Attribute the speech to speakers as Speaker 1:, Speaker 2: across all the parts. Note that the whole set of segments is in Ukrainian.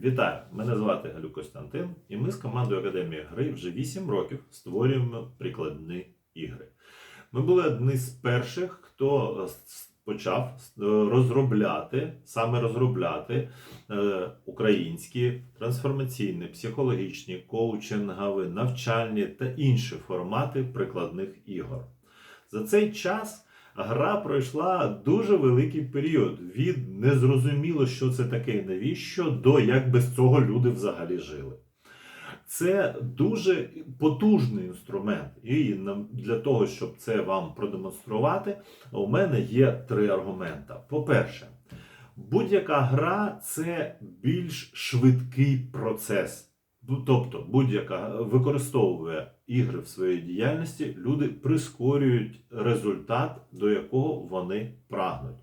Speaker 1: Вітаю! Мене звати Галюк Костянтин, і ми з командою Академії гри вже 8 років створюємо прикладні ігри. Ми були одні з перших, хто е, почав е, розробляти, саме розробляти е, українські трансформаційні, психологічні, коучингові, навчальні та інші формати прикладних ігор. За цей час гра пройшла дуже великий період від незрозуміло, що це таке і навіщо, до як без цього люди взагалі жили. Це дуже потужний інструмент. І для того, щоб це вам продемонструвати, у мене є три аргумента. По-перше, будь-яка гра це більш швидкий процес. Тобто, будь-яка використовує ігри в своїй діяльності, люди прискорюють результат, до якого вони прагнуть.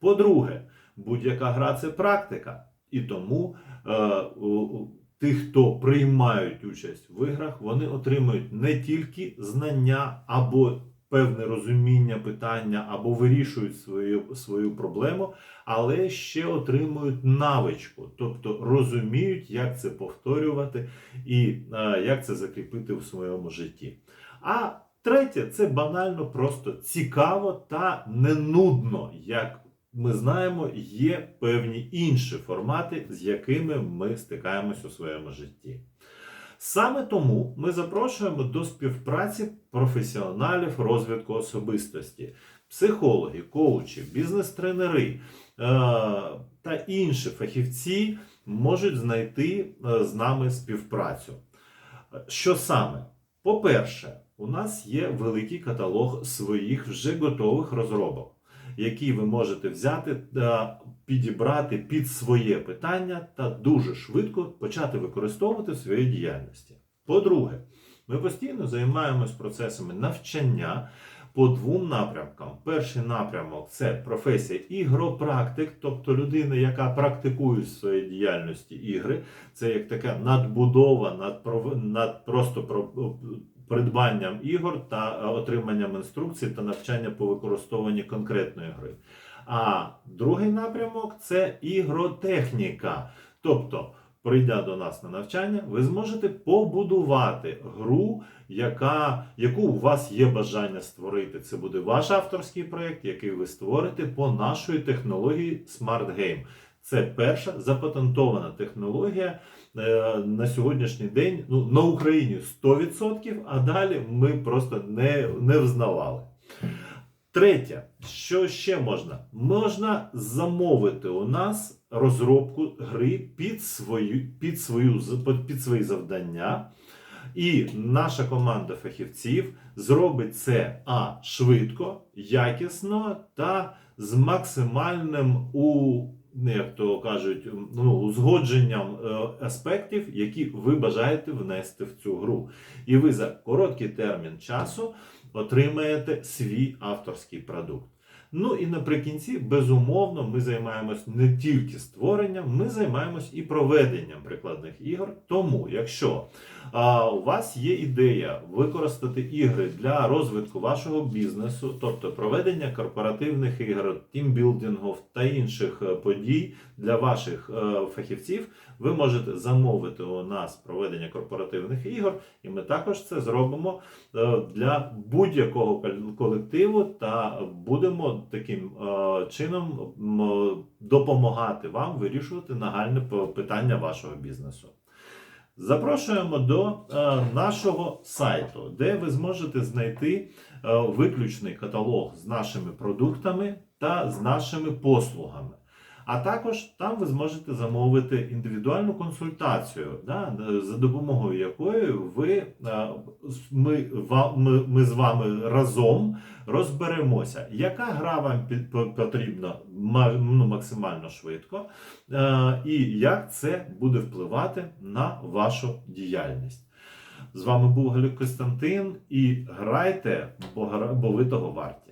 Speaker 1: По-друге, будь-яка гра це практика, і тому е, у- хто приймають участь в іграх, вони отримують не тільки знання або певне розуміння питання, або вирішують свою, свою проблему, але ще отримують навичку, тобто розуміють, як це повторювати і як це закріпити в своєму житті. А третє, це банально просто цікаво та не нудно. Як ми знаємо, є певні інші формати, з якими ми стикаємось у своєму житті. Саме тому ми запрошуємо до співпраці професіоналів розвитку особистості, психологи, коучі, бізнес-тренери е, та інші фахівці можуть знайти е, з нами співпрацю. Що саме? По-перше, у нас є великий каталог своїх вже готових розробок, які ви можете взяти та підібрати під своє питання та дуже швидко почати використовувати в своїй діяльності. По-друге, ми постійно займаємось процесами навчання по двом напрямкам. Перший напрямок це професія ігропрактик, тобто людина, яка практикує в своїй діяльності ігри. Це як така надбудова над, над просто про- придбанням ігор та е, отриманням інструкцій та навчання по використовуванні конкретної гри. А другий напрямок це ігротехніка. Тобто, прийдя до нас на навчання, ви зможете побудувати гру, яка, яку у вас є бажання створити. Це буде ваш авторський проєкт, який ви створите по нашої технології Smart Game. Це перша запатентована технологія е, на сьогоднішній день ну, на Україні 100%, а далі ми просто не, не взнавали. Третє, що ще можна? Можна замовити у нас розробку гри під свою, під свою під свої завдання. І наша команда фахівців зробить це а швидко, якісно та з максимальним у як то кажуть, ну, узгодженням е, аспектів, які ви бажаєте внести в цю гру. І ви за короткий термін часу отримаєте свій авторський продукт. Ну і наприкінці, безумовно, ми займаємось не тільки створенням, ми займаємось і проведенням прикладних ігор. Тому, якщо а, у вас є ідея використати ігри для розвитку вашого бізнесу, тобто проведення корпоративних ігор, тімбілдингів та інших е, подій для ваших е, фахівців, ви можете замовити у нас проведення корпоративних ігор, і ми також це зробимо е, для будь-якого колективу та будемо таким е, чином м, допомагати вам вирішувати нагальне питання вашого бізнесу. Запрошуємо до е, нашого сайту, де ви зможете знайти е, виключний каталог з нашими продуктами та з нашими послугами. А також там ви зможете замовити індивідуальну консультацію, да, за допомогою якої ви, е, ми, ми, ми з вами разом розберемося, яка гра вам потрібна ну, максимально швидко, е, і як це буде впливати на вашу діяльність. З вами був Галюк Костянтин і грайте, бо, ви того варті.